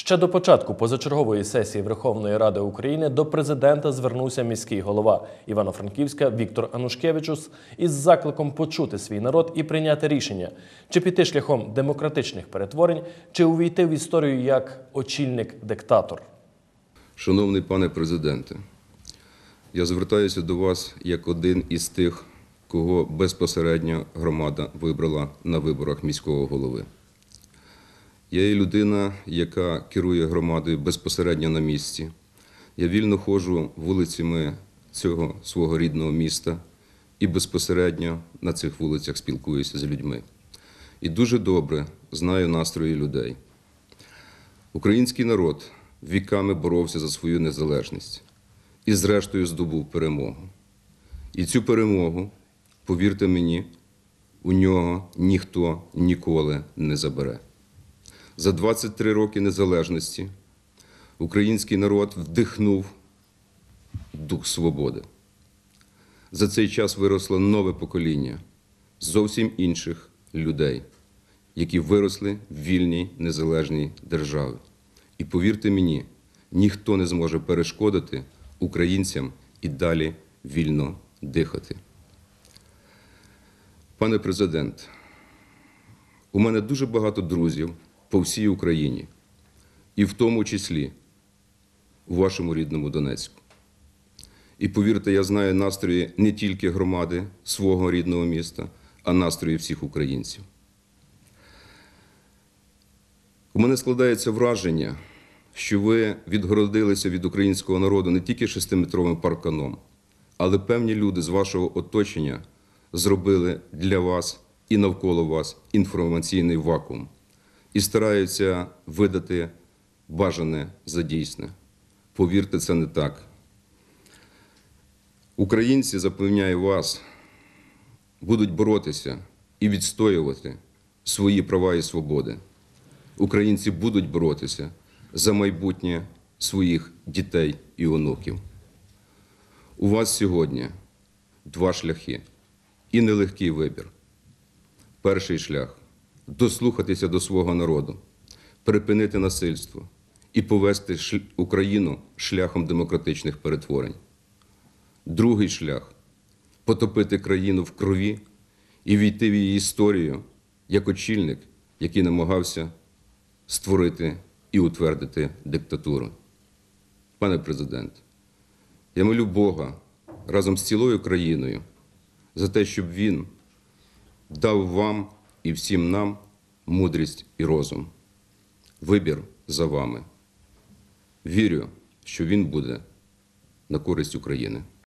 Ще до початку позачергової сесії Верховної Ради України до президента звернувся міський голова Івано-Франківська Віктор Анушкевичус із закликом почути свій народ і прийняти рішення, чи піти шляхом демократичних перетворень, чи увійти в історію як очільник-диктатор. Шановний пане президенте, я звертаюся до вас як один із тих, кого безпосередньо громада вибрала на виборах міського голови. Я є людина, яка керує громадою безпосередньо на місці. Я вільно ходжу вулицями цього свого рідного міста і безпосередньо на цих вулицях спілкуюся з людьми. І дуже добре знаю настрої людей. Український народ віками боровся за свою незалежність і, зрештою, здобув перемогу. І цю перемогу, повірте мені, у нього ніхто ніколи не забере. За 23 роки незалежності український народ вдихнув дух свободи. За цей час виросло нове покоління зовсім інших людей, які виросли в вільній незалежній державі. І повірте мені, ніхто не зможе перешкодити українцям і далі вільно дихати. Пане президент, у мене дуже багато друзів по всій Україні, і в тому числі у вашому рідному Донецьку. І повірте, я знаю настрої не тільки громади свого рідного міста, а настрої всіх українців. У мене складається враження, що ви відгородилися від українського народу не тільки шестиметровим парканом, але певні люди з вашого оточення зробили для вас і навколо вас інформаційний вакуум і стараються видати бажане за дійсне. Повірте, це не так. Українці, запевняю вас, будуть боротися і відстоювати свої права і свободи. Українці будуть боротися за майбутнє своїх дітей і онуків. У вас сьогодні два шляхи і нелегкий вибір. Перший шлях дослухатися до свого народу, припинити насильство і повести Україну шляхом демократичних перетворень. Другий шлях потопити країну в крові і війти в її історію як очільник, який намагався створити і утвердити диктатуру. Пане президент, я молю Бога разом з цілою країною за те, щоб він дав вам і всім нам мудрість і розум. Вибір за вами. Вірю, що він буде на користь України.